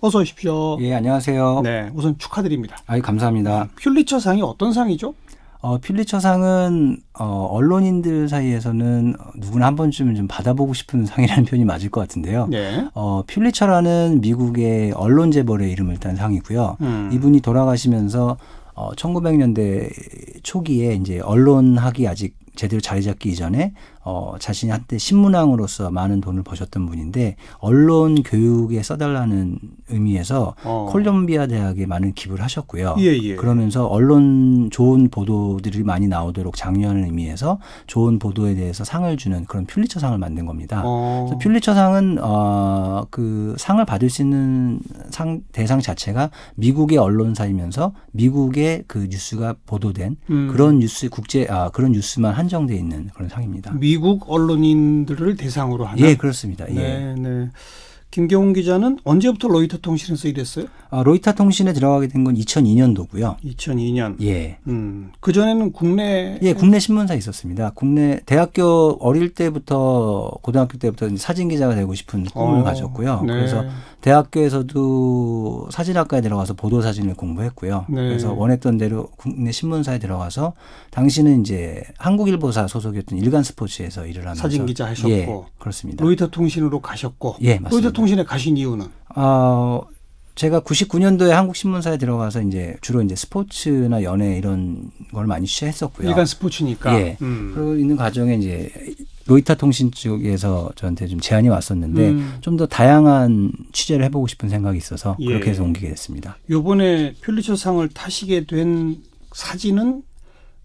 어서 오십시오. 예, 안녕하세요. 네, 우선 축하드립니다. 아유, 감사합니다. 퓰리처 상이 어떤 상이죠? 어, 퓰리처상은 어, 언론인들 사이에서는 누구나 한 번쯤은 좀 받아보고 싶은 상이라는 표현이 맞을 것 같은데요. 네. 어, 퓰리처라는 미국의 언론 재벌의 이름을 딴 상이고요. 음. 이분이 돌아가시면서 어, 1900년대 초기에 이제 언론학이 아직 제대로 자리 잡기 이전에 어, 자신이 한때 신문왕으로서 많은 돈을 버셨던 분인데 언론 교육에 써달라는 의미에서 어. 콜롬비아 대학에 많은 기부를 하셨고요. 예, 예. 그러면서 언론 좋은 보도들이 많이 나오도록 장려하는 의미에서 좋은 보도에 대해서 상을 주는 그런 퓰리처상을 만든 겁니다. 어. 그래서 퓰리처상은 어, 그 상을 받을 수 있는 상 대상 자체가 미국의 언론사이면서 미국의 그 뉴스가 보도된 음. 그런 뉴스 국제 아 그런 뉴스만 한 정돼 있는 그런 상입니다. 미국 언론인들을 대상으로 하는. 예, 그렇습니다. 예. 네, 네. 김경훈 기자는 언제부터 로이터 통신에서 일했어요? 아, 로이터 통신에 들어가게 된 건 2002년도고요. 2002년. 예. 음. 그 전에는 국내 예, 국내 신문사 있었습니다. 국내 대학교 어릴 때부터 고등학교 때부터 사진 기자가 되고 싶은 꿈을 어, 가졌고요. 네. 그래서 대학교에서도 사진학과에 들어가서 보도 사진을 공부했고요. 네. 그래서 원했던 대로 국내 신문사에 들어가서 당시는 이제 한국일보사 소속이었던 일간 스포츠에서 일을 하면서 사진 기자 하셨고. 예, 그렇습니다. 로이터 통신으로 가셨고. 예, 맞습니다. 로이터 통신에 가신 이유는 어, 제가 99년도에 한국 신문사에 들어가서 이제 주로 이제 스포츠나 연예 이런 걸 많이 취재했었고요. 일간 스포츠니까. 예. 음. 그러고 있는 과정에 이제 로이터 통신 쪽에서 저한테 좀 제안이 왔었는데 음. 좀더 다양한 취재를 해보고 싶은 생각이 있어서 예. 그렇게 해서 옮기게 됐습니다. 요번에 퓰리처 상을 타시게 된 사진은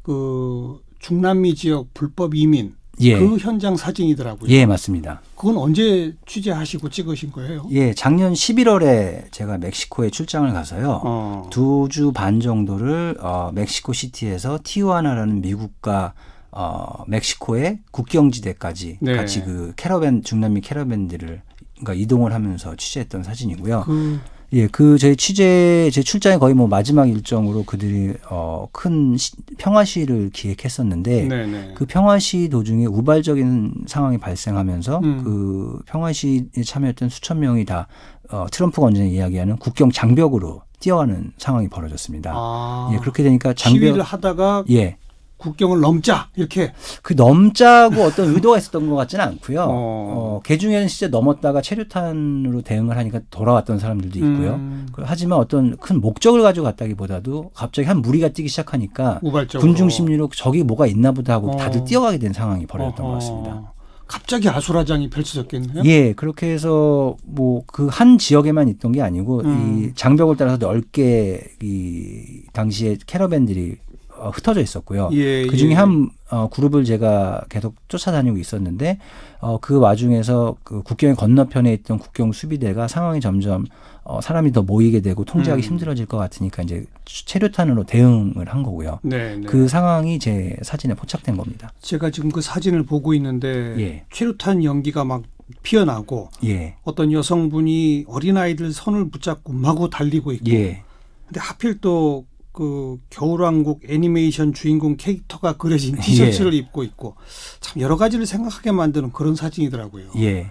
그 중남미 지역 불법 이민 예, 그 현장 사진이더라고요. 예 맞습니다. 그건 언제 취재하시고 찍으신 거예요? 예, 작년 11월에 제가 멕시코에 출장을 가서요. 어. 두주 반 정도를 어, 멕시코 시티에서 티juana라는 미국과 어, 멕시코의 국경지대까지 네. 같이 그 캐러밴 중남미 캐러밴들을 그러니까 이동을 하면서 취재했던 사진이고요. 그 예, 그제 취재 제 출장이 거의 뭐 마지막 일정으로 그들이 어큰 평화 시위를 기획했었는데 네네. 그 평화 시위 도중에 우발적인 상황이 발생하면서 음. 그 평화 시위에 참여했던 수천 명이 다 어, 트럼프가 언제나 이야기하는 국경 장벽으로 뛰어가는 상황이 벌어졌습니다. 아, 예, 그렇게 되니까 시위를 장벽 하다가 예. 국경을 넘자 이렇게 그 넘자고 어떤 의도가 있었던 것 같지는 않고요. 어. 어, 개 중에는 진짜 넘었다가 체류탄으로 대응을 하니까 돌아왔던 사람들도 있고요. 음, 그- 하지만 어떤 큰 목적을 가지고 갔다기보다도 갑자기 한 무리가 뛰기 시작하니까 우발적으로 군중 심리로 저기 뭐가 있나 보다 하고 어. 다들 뛰어가게 된 상황이 벌어졌던 어허. 것 같습니다. 갑자기 아수라장이 펼쳐졌겠네요. 예, 그렇게 해서 뭐 그 한 지역에만 있던 게 아니고 음. 이 장벽을 따라서 넓게 이 당시에 캐러밴들이 어, 흩어져 있었고요. 예, 그 중에 예. 한 어, 그룹을 제가 계속 쫓아다니고 있었는데 어, 그 와중에서 그 국경의 건너편에 있던 국경 수비대가 상황이 점점 어, 사람이 더 모이게 되고 통제하기 음. 힘들어질 것 같으니까 이제 체류탄으로 대응을 한 거고요. 네, 네. 그 상황이 제 사진에 포착된 겁니다. 제가 지금 그 사진을 보고 있는데 예. 최루탄 연기가 막 피어나고 예, 어떤 여성분이 어린아이들 손을 붙잡고 마구 달리고 있고 예, 근데 하필 또 그 겨울왕국 애니메이션 주인공 캐릭터가 그려진 티셔츠를 입고 있고 참 여러 가지를 생각하게 만드는 그런 사진이더라고요. 예.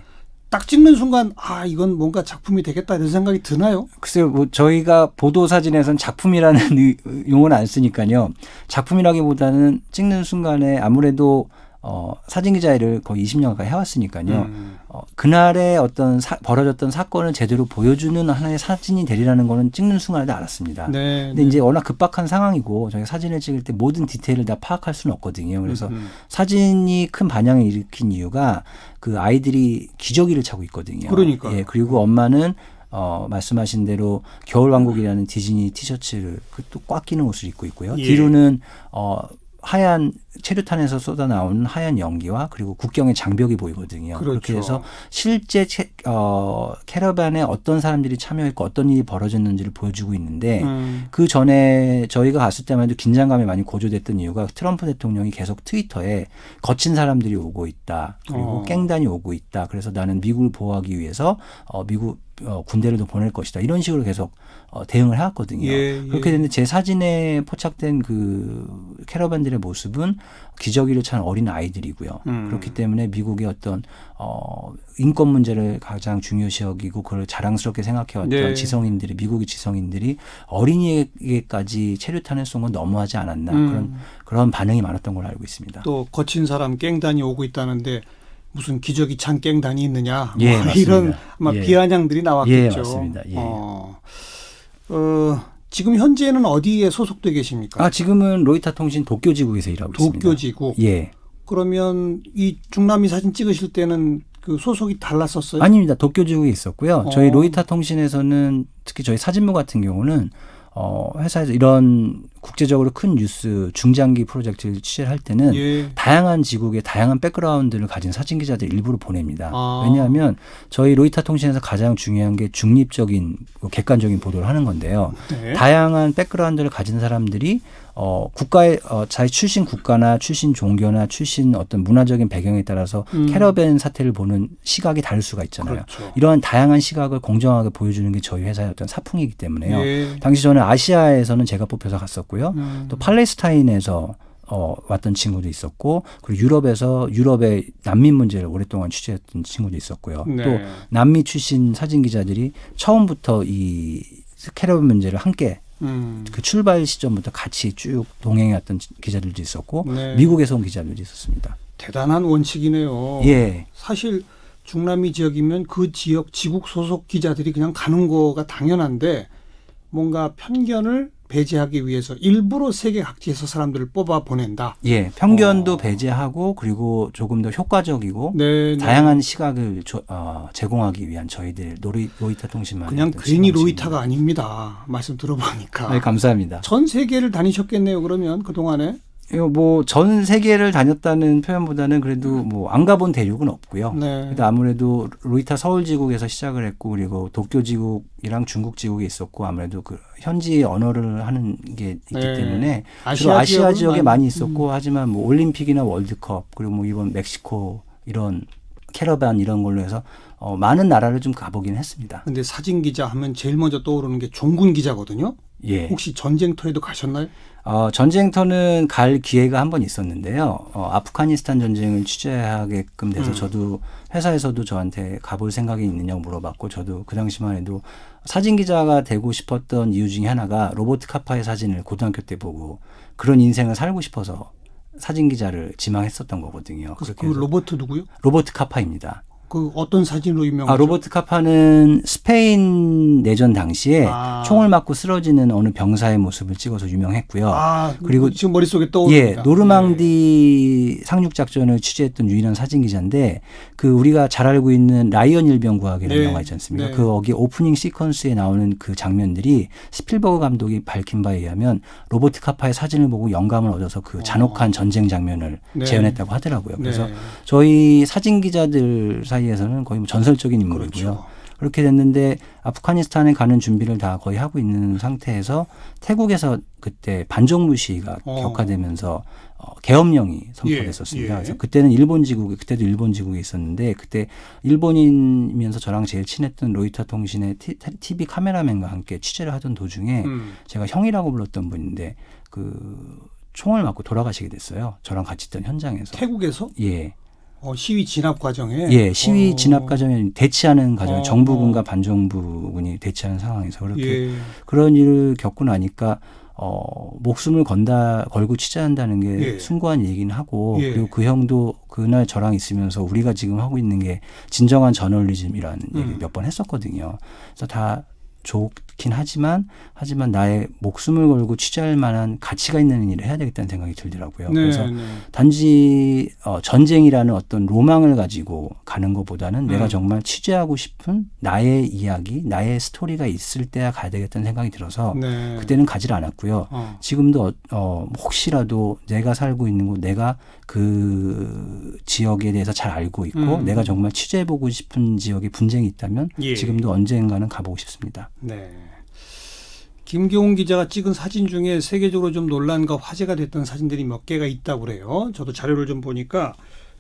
딱 찍는 순간 아 이건 뭔가 작품이 되겠다 이런 생각이 드나요? 글쎄요, 뭐 저희가 보도 사진에선 작품이라는 의- 용어는 안 쓰니까요. 작품이라기보다는 찍는 순간에 아무래도 어, 사진 기자 일을 거의 20년 가까이 해왔으니까요. 음. 어, 그날의 어떤 사- 벌어졌던 사건을 제대로 보여주는 하나의 사진이 되리라는 거는 찍는 순간에 알았습니다. 네. 근데 이제 워낙 급박한 상황이고 저희가 사진을 찍을 때 모든 디테일을 다 파악할 수는 없거든요. 그래서 음. 사진이 큰 반향을 일으킨 이유가 그 아이들이 기저귀를 차고 있거든요. 그러니까요. 예, 그리고 엄마는 어, 말씀하신 대로 겨울왕국이라는 디즈니 티셔츠를 그 또 꽉 끼는 옷을 입고 있고요. 예. 뒤로는 어, 하얀 체류탄에서 쏟아 나오는 하얀 연기와 그리고 국경의 장벽이 보이거든요. 그렇죠. 렇게 해서 실제 채, 어, 캐러반에 어떤 사람들이 참여했고 어떤 일이 벌어졌는지를 보여주고 있는데 음. 그 전에 저희가 갔을 때만 해도 긴장감이 많이 고조됐던 이유가 트럼프 대통령이 계속 트위터에 거친 사람들이 오고 있다. 그리고 어. 깽단이 오고 있다. 그래서 나는 미국을 보호하기 위해서 어, 미국 어, 군대를도 보낼 것이다. 이런 식으로 계속 어, 대응을 해왔거든요. 예, 예. 그렇게 됐는데 제 사진에 포착된 그 캐러밴들의 모습은 기저귀를 찬 어린 아이들이고요. 음. 그렇기 때문에 미국의 어떤 어 인권 문제를 가장 중요시 여기고 그걸 자랑스럽게 생각해왔던 네. 지성인들이 미국의 지성인들이 어린이에게까지 체류탄을 쏜 건 너무하지 않았나 음. 그런 그런 반응이 많았던 걸로 알고 있습니다. 또 거친 사람 깽단이 오고 있다는데 무슨 기저귀 찬 깽단이 있느냐 예, 뭐. 이런 아마 예. 비아냥들이 나왔겠죠. 예, 맞습니다. 예. 어, 어, 지금 현재는 어디에 소속돼 계십니까? 아 지금은 로이타 통신 도쿄지국에서 일하고 있습니다. 도쿄 지구. 예. 그러면 이 중남미 사진 찍으실 때는 그 소속이 달랐었어요? 아닙니다. 도쿄지국에 있었고요. 저희 어. 로이타 통신에서는 특히 저희 사진부 같은 경우는 어 회사에서 이런 국제적으로 큰 뉴스 중장기 프로젝트를 취재를 할 때는 예. 다양한 지국의 다양한 백그라운드를 가진 사진 기자들 일부러 보냅니다. 아. 왜냐하면 저희 로이타 통신에서 가장 중요한 게 중립적인 객관적인 보도를 하는 건데요. 네. 다양한 백그라운드를 가진 사람들이 어 국가의 어 자기 출신 국가나 출신 종교나 출신 어떤 문화적인 배경에 따라서 음. 캐러밴 사태를 보는 시각이 다를 수가 있잖아요. 그렇죠. 이러한 다양한 시각을 공정하게 보여주는 게 저희 회사의 어떤 사풍이기 때문에요. 예. 당시 저는 아시아에서는 제가 뽑혀서 갔었고요. 음. 또 팔레스타인에서 어, 왔던 친구도 있었고 그리고 유럽에서 유럽의 난민 문제를 오랫동안 취재했던 친구도 있었고요. 네. 또 남미 출신 사진 기자들이 처음부터 이 캐러밴 문제를 함께 음. 그 출발 시점부터 같이 쭉 동행해왔던 기자들도 있었고 네. 미국에서 온 기자들도 있었습니다. 대단한 원칙이네요. 예, 사실 중남미 지역이면 그 지역 지국 소속 기자들이 그냥 가는 거가 당연한데 뭔가 편견을 배제하기 위해서 일부러 세계 각지에서 사람들을 뽑아 보낸다. 예, 편견도 어. 배제하고 그리고 조금 더 효과적이고 네, 네. 다양한 시각을 조- 어, 제공하기 위한 저희들 로이, 로이타 통신만 그냥 괜히 로이타가 아닙니다. 말씀 들어보니까 네, 감사합니다. 전 세계를 다니셨겠네요. 그러면 그 동안에 뭐전 세계를 다녔다는 표현보다는 그래도 뭐 안 가본 대륙은 없고요. 네. 아무래도 로이타 서울 지국에서 시작을 했고 그리고 도쿄 지국이랑 중국 지국에 있었고 아무래도 그 현지 언어를 하는 게 있기 네. 때문에 아시아 주로 아시아 지역에 많이- 많이 있었고 하지만 뭐 올림픽이나 월드컵 그리고 뭐 이번 멕시코 이런 캐러반 이런 걸로 해서 어, 많은 나라를 좀 가보긴 했습니다. 근데 사진 기자 하면 제일 먼저 떠오르는 게 종군 기자거든요. 예. 혹시 전쟁터에도 가셨나요? 어, 전쟁터는 갈 기회가 한 번 있었는데요. 어, 아프가니스탄 전쟁을 취재하게끔 돼서 음. 저도 회사에서도 저한테 가볼 생각이 있느냐고 물어봤고 저도 그 당시만 해도 사진 기자가 되고 싶었던 이유 중에 하나가 로버트 카파의 사진을 고등학교 때 보고 그런 인생을 살고 싶어서 사진 기자를 지망했었던 거거든요. 그, 로버트 누구요? 로버트 카파입니다. 그 어떤 사진으로 유명하죠? 아, 로버트 카파는 스페인 내전 당시에 아. 총을 맞고 쓰러지는 어느 병사의 모습을 찍어서 유명했고요. 아, 그리고 지금 머릿속에 떠오릅니다. 예, 노르망디 상륙 작전을 취재했던 유일한 사진 기자인데 그 우리가 잘 알고 있는 라이언 일병 구하기라는 네, 영화 있지 않습니까? 네. 그 거기 오프닝 시퀀스에 나오는 그 장면들이 스필버그 감독이 밝힌 바에 의하면 로버트 카파의 사진을 보고 영감을 얻어서 그 잔혹한 전쟁 장면을 네. 재현했다고 하더라고요. 네. 그래서 저희 사진 기자들 사이에서는 거의 뭐 전설적인 인물이고요. 그렇죠. 그렇게 됐는데 아프가니스탄에 가는 준비를 다 거의 하고 있는 상태에서 태국에서 그때 반정부 시위가 어. 격화되면서 어, 계엄령이 선포됐었습니다. 예, 예. 그래서 그때는 일본 지국에 그때도 일본 지국에 있었는데 그때 일본인이면서 저랑 제일 친했던 로이터 통신의 티, TV 카메라맨과 함께 취재를 하던 도중에 음. 제가 형이라고 불렀던 분인데 그 총을 맞고 돌아가시게 됐어요. 저랑 같이 있던 현장에서. 태국에서 예. 어, 시위 진압 과정에 예, 시위 어, 진압 과정에 대치하는 과정, 어. 정부군과 반정부군이 대치하는 상황에서 그렇게 예. 그런 일을 겪고 나니까 어, 목숨을 건다 걸고 취재한다는 게 예. 숭고한 얘기긴 하고 예. 그리고 그 형도 그날 저랑 있으면서 우리가 지금 하고 있는 게 진정한 저널리즘이라는 얘기 음. 몇번 했었거든요. 그래서 다 좋긴 하지만 하지만 나의 목숨을 걸고 취재할 만한 가치가 있는 일을 해야 되겠다는 생각이 들더라고요. 네, 그래서 네. 단지 어, 전쟁이라는 어떤 로망을 가지고 가는 것보다는 내가 음. 정말 취재하고 싶은 나의 이야기, 나의 스토리가 있을 때야 가야 되겠다는 생각이 들어서 네. 그때는 가지를 않았고요. 어. 지금도 어, 어, 혹시라도 내가 살고 있는 곳, 내가 그 지역에 대해서 잘 알고 있고 음. 내가 정말 취재해보고 싶은 지역에 분쟁이 있다면 예. 지금도 언젠가는 가보고 싶습니다. 네. 김경훈 기자가 찍은 사진 중에 세계적으로 좀 논란과 화제가 됐던 사진들이 몇 개가 있다고 그래요. 저도 자료를 좀 보니까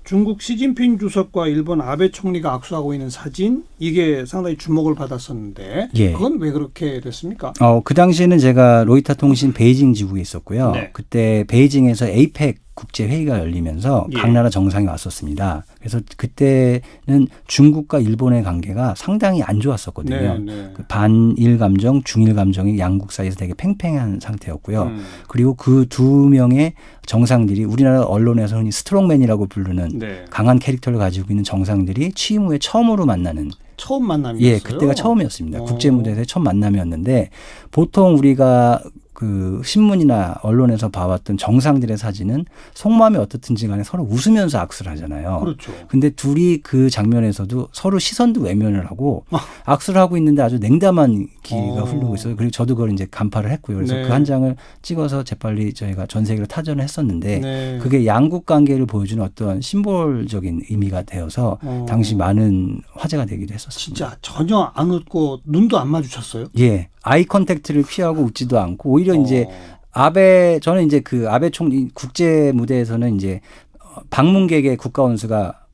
중국 시진핑 주석과 일본 아베 총리가 악수하고 있는 사진 이게 상당히 주목을 받았었는데 예. 그건 왜 그렇게 됐습니까? 어, 그 당시에는 제가 로이터 통신 베이징 지국에 있었고요. 네. 그때 베이징에서 에이펙 국제 회의가 열리면서 예. 각 나라 정상이 왔었습니다. 그래서 그때는 중국과 일본의 관계가 상당히 안 좋았었거든요. 네. 그 반일 감정, 중일 감정이 양국 사이에서 되게 팽팽한 상태였고요. 음, 그리고 그 두 명의 정상들이 우리나라 언론에서 흔히 스트롱맨이라고 부르는 네. 강한 캐릭터를 가지고 있는 정상들이 취임 후에 처음으로 만나는 처음 만남이었어요. 예, 그때가 처음이었습니다. 어. 국제 무대에서의 첫 만남이었는데 보통 우리가 그 신문이나 언론에서 봐왔던 정상들의 사진은 속마음이 어떻든지 간에 서로 웃으면서 악수를 하잖아요. 그렇죠. 근데 둘이 그 장면에서도 서로 시선도 외면을 하고 아. 악수를 하고 있는데 아주 냉담한 기가 어. 흐르고 있어요. 그리고 저도 그걸 이제 간파를 했고요. 그래서 네. 그한 장을 찍어서 재빨리 저희가 전 세계로 타전을 했었는데 네. 그게 양국 관계를 보여주는 어떤 심볼적인 의미가 되어서 어. 당시 많은 화제가 되기도 했었습니다. 진짜 전혀 안 웃고 눈도 안 마주쳤어요. 예. 아이 컨택트를 피하고 웃지도 않고 오히려 이제 어. 아베 저는 이제 그 아베 총리 국제 무대에서는 이제 어, 방문객의 국가 원수가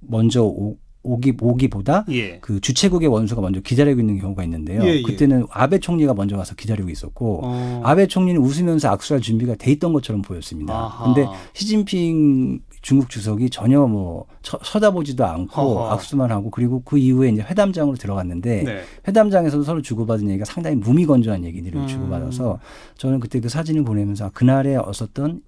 먼저 오, 오기 오기보다 예. 그 주최국의 원수가 먼저 기다리고 있는 경우가 있는데요. 예, 예. 그때는 아베 총리가 먼저 와서 기다리고 있었고 어. 아베 총리는 웃으면서 악수할 준비가 돼 있던 것처럼 보였습니다. 아하. 근데 시진핑 중국 주석이 전혀 뭐 쳐, 쳐다보지도 않고 허허. 악수만 하고 그리고 그 이후에 이제 회담장으로 들어갔는데 네. 회담장에서도 서로 주고받은 얘기가 상당히 무미건조한 얘기들을 음. 주고받아서 저는 그때 그 사진을 보내면서 그날에 얻었던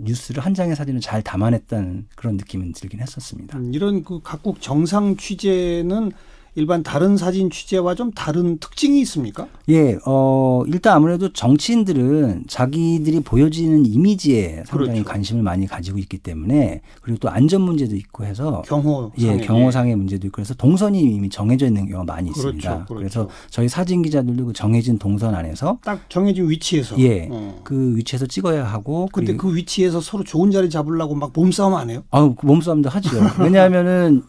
뉴스를 한 장의 사진을 잘 담아냈다는 그런 느낌은 들긴 했었습니다. 음, 이런 그 각국 정상 취재는 일반 다른 사진 취재와 좀 다른 특징이 있습니까? 예, 어, 일단 아무래도 정치인들은 자기들이 보여지는 이미지에 상당히 그렇죠. 관심을 많이 가지고 있기 때문에 그리고 또 안전 문제도 있고 해서 경호 예, 경호상의 문제도 있고 그래서 동선이 이미 정해져 있는 경우가 많이 그렇죠, 있습니다. 그렇죠. 래서 저희 사진 기자들도 그 정해진 동선 안에서 딱 정해진 위치에서. 예, 어. 그 위치에서 찍어야 하고 근데 그 위치에서 서로 좋은 자리 잡으려고 막 몸싸움 안 해요? 그 몸싸움도 하죠. 왜냐하면은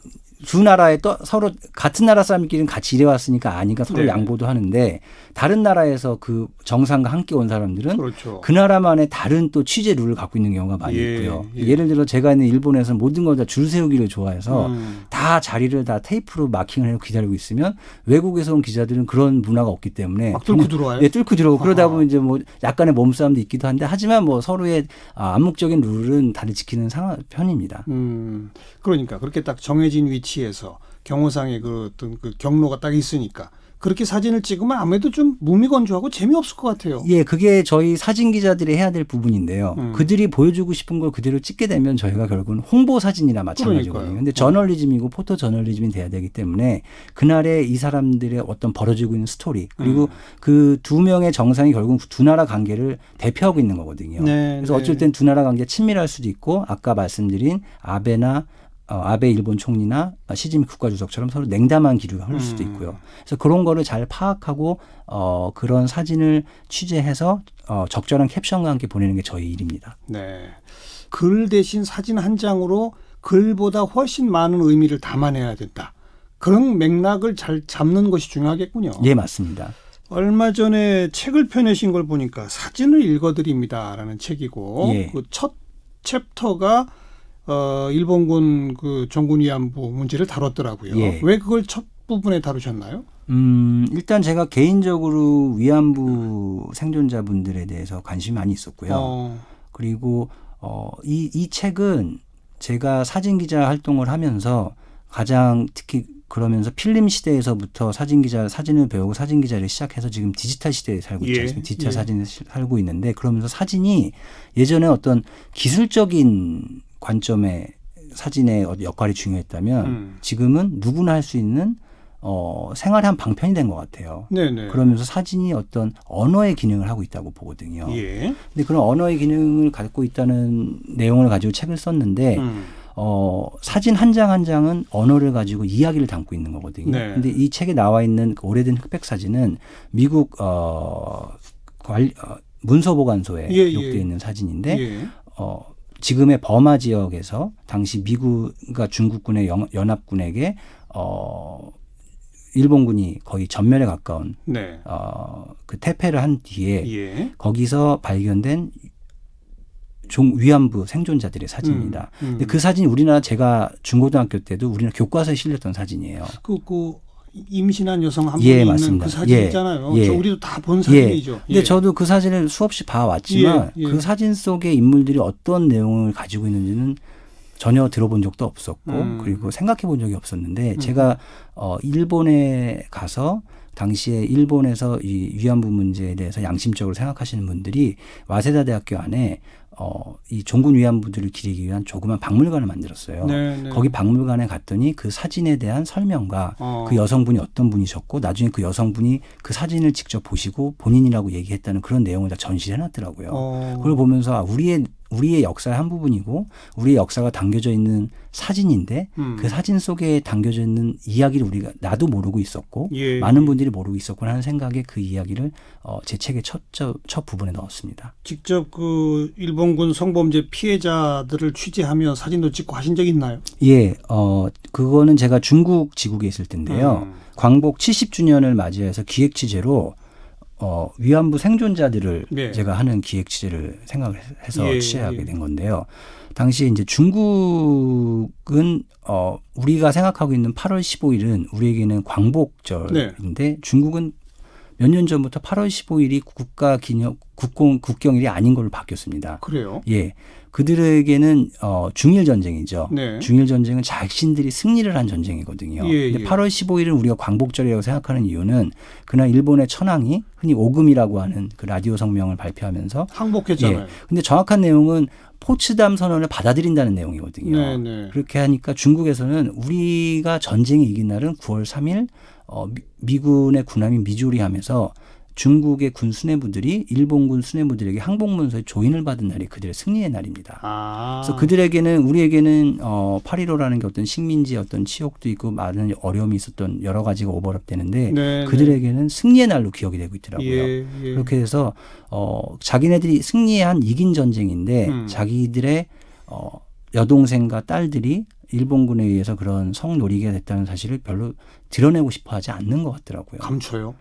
두 나라에 또 서로 같은 나라 사람끼리는 같이 일해왔으니까 아니까 서로 네. 양보도 하는데 다른 나라에서 그 정상과 함께 온 사람들은 그렇죠. 그 나라만의 다른 또 취재 룰을 갖고 있는 경우가 많이 예, 있고요. 예. 예. 를 들어 제가 있는 일본에서 모든 걸 다 줄 세우기를 좋아해서 음. 다 자리를 다 테이프로 마킹을 해고 기다리고 있으면 외국에서 온 기자들은 그런 문화가 없기 때문에 막 뚫고 들어와요? 예, 뚫고 들어오고 그러다 아하. 보면 이제 뭐 약간의 몸싸움도 있기도 한데 하지만 뭐 서로의 아, 암묵적인 룰은 다들 지키는 상황 편입니다. 음, 그러니까 그렇게 딱 정해진 위치에서 경호상의 그 어떤 그 경로가 딱 있으니까 그렇게 사진을 찍으면 아무래도 좀 무미건조하고 재미없을 것 같아요. 예, 그게 저희 사진 기자들이 해야 될 부분인데요. 음. 그들이 보여주고 싶은 걸 그대로 찍게 되면 저희가 결국은 홍보 사진이나 마찬가지거든요. 그러니까요. 근데 저널리즘이고 포토 저널리즘이 돼야 되기 때문에 그날의 이 사람들의 어떤 벌어지고 있는 스토리 그리고 음. 그두 명의 정상이 결국 두 나라 관계를 대표하고 있는 거거든요. 네, 그래서 네. 어쩔 땐 두 나라 관계가 친밀할 수도 있고 아까 말씀드린 아베나 어, 아베 일본 총리나 시진핑 국가주석처럼 서로 냉담한 기류가 흐를 수도 음. 있고요. 그래서 그런 거를 잘 파악하고 어, 그런 사진을 취재해서 어, 적절한 캡션과 함께 보내는 게 저희 일입니다. 네. 글 대신 사진 한 장으로 글보다 훨씬 많은 의미를 담아내야 된다. 그런 맥락을 잘 잡는 것이 중요하겠군요. 예, 맞습니다. 얼마 전에 책을 펴내신 걸 보니까 사진을 읽어드립니다라는 책이고 예. 그첫 챕터가 어, 일본군 그 정군 위안부 문제를 다뤘더라고요. 예. 왜 그걸 첫 부분에 다루셨나요? 음, 일단 제가 개인적으로 위안부 생존자분들에 대해서 관심이 많이 있었고요. 어, 그리고 어, 이, 이 책은 제가 사진 기자 활동을 하면서 가장 특히 그러면서 필름 시대에서부터 사진 기자 사진을 배우고 사진 기자를 시작해서 지금 디지털 시대에 살고 있지 예, 않습니까? 디지털 예. 사진에 시- 살고 있는데 그러면서 사진이 예전에 어떤 기술적인 관점의 사진의 역할이 중요했다면 음. 지금은 누구나 할 수 있는 어, 생활의 한 방편이 된 것 같아요. 네네. 그러면서 사진이 어떤 언어의 기능을 하고 있다고 보거든요. 예. 근데 그런 언어의 기능을 갖고 있다는 내용을 가지고 책을 썼는데 음. 어, 사진 한 장 한 장은 언어를 가지고 이야기를 담고 있는 거거든요. 네. 근데 이 책에 나와 있는 그 오래된 흑백 사진은 미국 어, 관, 어 문서 보관소에 예, 기록되어 예. 있는 사진인데 예. 어, 지금의 버마 지역에서 당시 미국과 중국군의 연, 연합군에게 어, 일본군이 거의 전멸에 가까운 네. 어, 그 태페를 한 뒤에 예. 거기서 발견된 종 위안부 생존자들의 사진입니다. 음, 음. 근데 그 사진이 우리나라 제가 중고등학교 때도 우리나라 교과서에 실렸던 사진이에요. 그, 그 임신한 여성 한 분이 예, 있는 맞습니다. 그 사진 예, 있잖아요. 예. 저 우리도 다본 예. 사진이죠. 근데 예. 저도 그 사진을 수없이 봐왔지만 예, 예. 그 사진 속의 인물들이 어떤 내용을 가지고 있는지는 전혀 들어본 적도 없었고 음. 그리고 생각해 본 적이 없었는데 제가 어 일본에 가서 당시에 일본에서 이 위안부 문제에 대해서 양심적으로 생각하시는 분들이 와세다 대학교 안에 어 이 종군 위안부들을 기리기 위한 조그만 박물관을 만들었어요. 네, 네. 거기 박물관에 갔더니 그 사진에 대한 설명과 어. 그 여성분이 어떤 분이셨고 나중에 그 여성분이 그 사진을 직접 보시고 본인이라고 얘기했다는 그런 내용을 다 전시해 놨더라고요. 어. 그걸 보면서 아, 우리의 우리의 역사의 한 부분이고 우리의 역사가 담겨져 있는 사진인데 음. 그 사진 속에 담겨져 있는 이야기를 우리가 나도 모르고 있었고 예, 많은 예. 분들이 모르고 있었구나 하는 생각에 그 이야기를 어, 제 책의 첫, 첫, 첫 부분에 넣었습니다. 직접 그 일본군 성범죄 피해자들을 취재하며 사진도 찍고 하신 적 있나요? 예, 어, 그거는 제가 중국 지국에 있을 텐데요. 음. 광복 70주년을 맞이해서 기획 취재로 어, 위안부 생존자들을 네. 제가 하는 기획 취재를 생각을 해서 예, 취재하게 예. 된 건데요. 당시에 이제 중국은 어, 우리가 생각하고 있는 8월 15일은 우리에게는 광복절인데 중국은 몇 년 전부터 8월 15일이 국가 기념 국공 국경일이 아닌 걸로 바뀌었습니다. 그래요? 예. 그들에게는 어 중일 전쟁이죠. 네. 중일 전쟁은 자신들이 승리를 한 전쟁이거든요. 예, 근데 예. 8월 15일은 우리가 광복절이라고 생각하는 이유는 그날 일본의 천황이 흔히 오금이라고 하는 그 라디오 성명을 발표하면서 항복했잖아요. 예. 근데 정확한 내용은 포츠담 선언을 받아들인다는 내용이거든요. 네, 네. 그렇게 하니까 중국에서는 우리가 전쟁에 이긴 날은 9월 3일 어, 미- 미군의 군함이 미조리하면서 중국의 군 수뇌부들이 일본군 수뇌부들에게 항복문서에 조인을 받은 날이 그들의 승리의 날입니다. 아. 그래서 그들에게는 우리에게는 어 8.15라는 게 어떤 식민지의 어떤 치욕도 있고 많은 어려움이 있었던 여러 가지가 오버랩되는데 네, 그들에게는 승리의 날로 기억이 되고 있더라고요. 예, 예. 그렇게 해서 어 자기네들이 승리한 이긴 전쟁인데 음. 자기들의 어 여동생과 딸들이 일본군에 의해서 그런 성노리게 됐다는 사실을 별로 드러내고 싶어 하지 않는 것 같더라고요. 감춰요.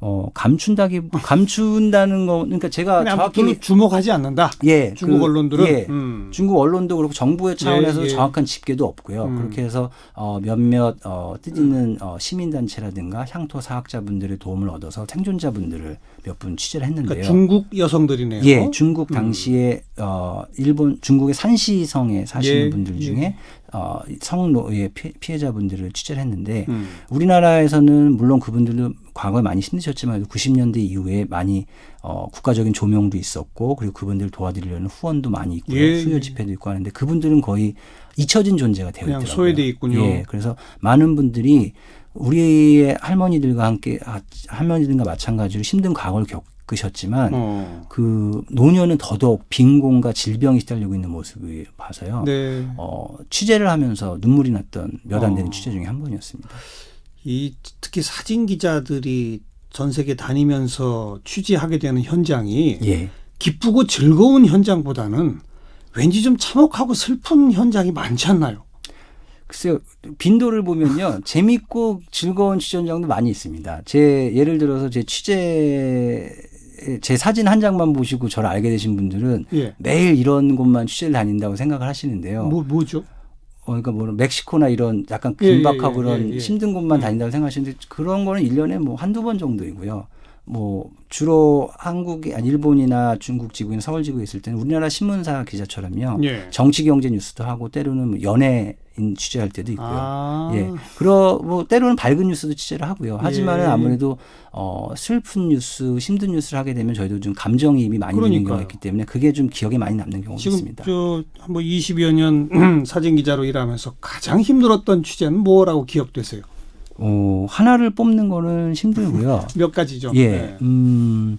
어 감춘다기 감춘다는 거 그러니까 제가 정확히 주목하지 않는다. 예 중국 그, 언론들은. 예, 음. 중국 언론도 그렇고 정부의 차원에서 예. 정확한 집계도 없고요. 음. 그렇게 해서 어, 몇몇 어, 뜻있는 어, 시민단체라든가 향토 사학자분들의 도움을 얻어서 생존자분들을 몇 분 취재를 했는데요. 그러니까 중국 여성들이네요. 예, 중국 음. 당시에 어 일본 중국의 산시성에 사시는 예, 분들 예. 중에 어 성노예 피- 피해 자분들을 취재를 했는데 음. 우리나라에서는 물론 그분들도 과거에 많이 힘드셨지만 90년대 이후에 많이 어 국가적인 조명도 있었고 그리고 그분들 도와드리려는 후원도 많이 있고요. 예, 수요 예. 집회도 있고 하는데 그분들은 거의 잊혀진 존재가 되어 있더라고요. 소외돼 있군요. 예, 그래서 많은 분들이 우리의 할머니들과 함께 아, 할머니들과 마찬가지로 힘든 과거를 겪 으셨지만 어. 그 노년은 더더욱 빈곤과 질병이 시달리고 있는 모습을 봐서요. 네. 어, 취재를 하면서 눈물이 났던 몇 안 되는 어. 취재 중에 한 번이었습니다. 이 특히 사진 기자들이 전 세계 다니면서 취재하게 되는 현장이 예. 기쁘고 즐거운 현장보다는 왠지 좀 참혹하고 슬픈 현장이 많지 않나요? 글쎄요, 빈도를 보면요, 재밌고 즐거운 취재 현장도 많이 있습니다. 제 예를 들어서 제 취재 제 사진 한 장만 보시고 저를 알게 되신 분들은 예. 매일 이런 곳만 취재를 다닌다고 생각을 하시는데요. 뭐 뭐죠? 어, 그러니까 뭐 멕시코나 이런 약간 예, 예, 긴박하고 예, 그런 예, 예. 힘든 곳만 음. 다닌다고 생각하시는데 그런 거는 일년에뭐 한두 번 정도이고요. 뭐 주로 한국이 아니 일본이나 중국 지구인 서울 지구에 있을 때는 우리나라 신문사 기자처럼요. 예. 정치 경제 뉴스도 하고 때로는 뭐 연예인 취재할 때도 있고요. 아. 예. 그러 뭐 때로는 밝은 뉴스도 취재를 하고요. 하지만은 예. 아무래도 어 슬픈 뉴스, 힘든 뉴스를 하게 되면 저희도 좀 감정이입이 많이 되는 그러니까요. 경우가 있기 때문에 그게 좀 기억에 많이 남는 경우가 지금 있습니다. 저뭐 20여 년 사진 기자로 일하면서 가장 힘들었던 취재는 뭐라고 기억되세요? 어, 하나를 뽑는 거는 힘들고요. 몇 가지죠. 예, 네. 음,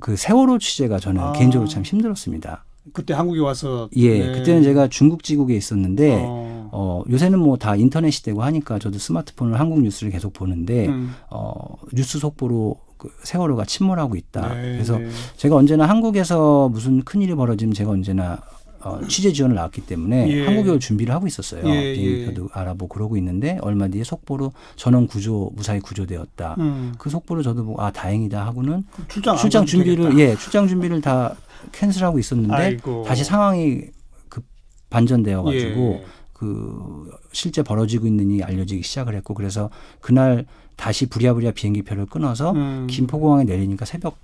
그 세월호 취재가 저는 아. 개인적으로 참 힘들었습니다. 그때 한국에 와서 예, 네. 그때는 제가 중국 지국에 있었는데, 어. 어, 요새는 뭐 다 인터넷 시대고 하니까 저도 스마트폰을 한국 뉴스를 계속 보는데, 음. 어, 뉴스 속보로 그 세월호가 침몰하고 있다. 네, 그래서 네. 제가 언제나 한국에서 무슨 큰 일이 벌어지면 제가 언제나 어, 취재 지원을 나왔기 때문에 예. 한국에 올 준비를 하고 있었어요. 예, 비행기표도 알아보고 그러고 있는데 얼마 뒤에 속보로 전원 구조 무사히 구조되었다. 음. 그 속보를 저도 보고 아 다행이다 하고는 출장 안 출장 준비를 되겠다. 예 출장 준비를 다 캔슬하고 있었는데 아이고. 다시 상황이 급 반전되어 가지고 예. 그 실제 벌어지고 있는 일이 알려지기 시작을 했고 그래서 그날 다시 부랴부랴 비행기표를 끊어서 음. 김포공항에 내리니까 새벽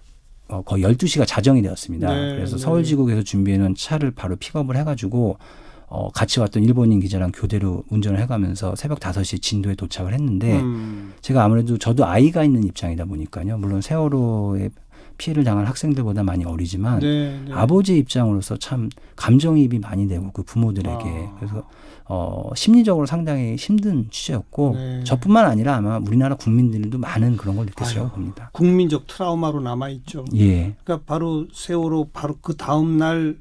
어, 거의 12시가 자정이 되었습니다. 네, 그래서 네. 서울지국에서 준비해놓은 차를 바로 픽업을 해가지고 어, 같이 왔던 일본인 기자랑 교대로 운전을 해가면서 새벽 5시에 진도에 도착을 했는데 음. 제가 아무래도 저도 아이가 있는 입장이다 보니까요. 물론 세월호에 피해를 당한 학생들보다 많이 어리지만 네, 네. 아버지 입장으로서 참 감정이입이 많이 되고 그 부모들에게 아. 그래서 어 심리적으로 상당히 힘든 취재였고 네. 저뿐만 아니라 아마 우리나라 국민들도 많은 그런 걸 아유. 봅니다. 국민적 트라우마로 남아 있죠. 예, 그러니까 바로 세월호 바로 그 다음 날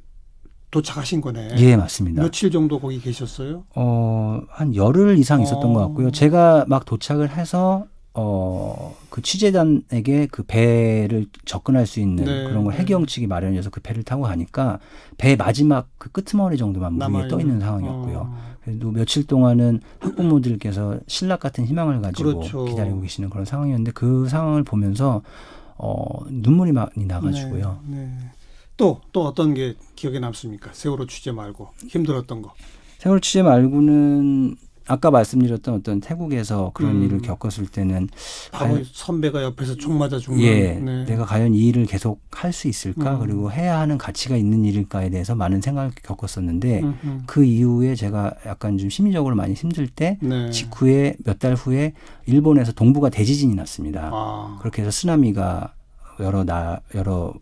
도착하신 거네. 예 맞습니다. 며칠 정도 거기 계셨어요? 어, 한 열흘 이상 있었던 어. 것 같고요. 제가 막 도착을 해서 어, 그 취재단에게 그 배를 접근할 수 있는 네, 그런 걸 네. 해경 측이 마련해서 그 배를 타고 가니까 배 마지막 그 끄트머리 정도만 물 위에 떠 있는 상황이었고요. 어. 그래도 며칠 동안은 학부모들께서 신락 같은 희망을 가지고 그렇죠. 기다리고 계시는 그런 상황이었는데 그 상황을 보면서 어, 눈물이 많이 나가지고요. 네, 네. 또, 또 어떤 게 기억에 남습니까? 세월호 취재 말고 힘들었던 거. 세월 취재 말고는 아까 말씀드렸던 어떤 태국에서 그런 음. 일을 겪었을 때는 과연- 선배가 옆에서 총 맞아 죽는. 예, 네. 내가 과연 이 일을 계속 할 수 있을까 음. 그리고 해야 하는 가치가 있는 일일까에 대해서 많은 생각을 겪었었는데 음, 음. 그 이후에 제가 약간 좀 심리적으로 많이 힘들 때 네. 직후에 몇 달 후에 일본에서 동부가 대지진이 났습니다. 아, 그렇게 해서 쓰나미가 여러 나 여러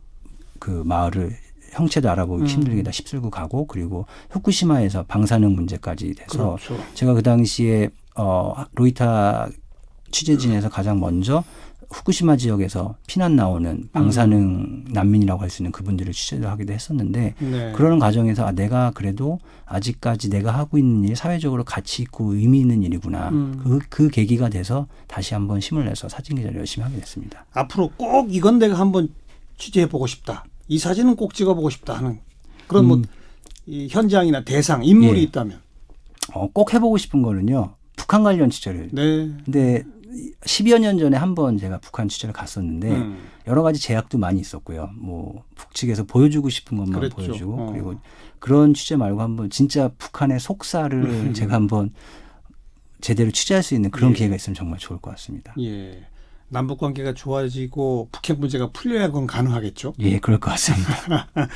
그 마을을 형체도 알아보기 음. 힘들게 다 휩쓸고 가고 그리고 후쿠시마에서 방사능 문제까지 돼서 그렇죠. 제가 그 당시에 어 로이타 취재진에서 가장 먼저 후쿠시마 지역에서 피난 나오는 방사능 난민이라고 할 수 있는 그분들을 취재를 하기도 했었는데 네. 그러는 과정에서 아 내가 그래도 아직까지 내가 하고 있는 일이 사회적으로 가치 있고 의미 있는 일이구나 음. 그, 그 계기가 돼서 다시 한번 힘을 내서 사진 기자를 열심히 하게 됐습니다. 앞으로 꼭 이건 내가 한번 취재해 보고 싶다. 이 사진은 꼭 찍어보고 싶다 하는 그런 뭐 음. 이 현장이나 대상 인물이 예. 있다면. 어, 꼭 해보고 싶은 거는요 북한 관련 취재를 네. 근데 10여 년 전에 한 번 제가 북한 취재를 갔었는데 음. 여러 가지 제약도 많이 있었고요. 뭐 북측에서 보여주고 싶은 것만 그랬죠. 보여주고 어. 그리고 그런 취재 말고 한번 진짜 북한의 속살을 음. 제가 한번 제대로 취재할 수 있는 그런 예. 기회가 있으면 정말 좋을 것 같습니다. 예. 남북 관계가 좋아지고 북핵 문제가 풀려야 그건 가능하겠죠. 예, 그럴 것 같습니다.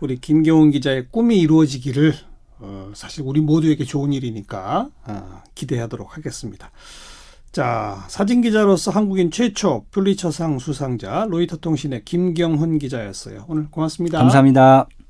우리 김경훈 기자의 꿈이 이루어지기를 어, 사실 우리 모두에게 좋은 일이니까 어, 기대하도록 하겠습니다. 자, 사진 기자로서 한국인 최초 퓰리처상 수상자 로이터 통신의 김경훈 기자였어요. 오늘 고맙습니다. 감사합니다.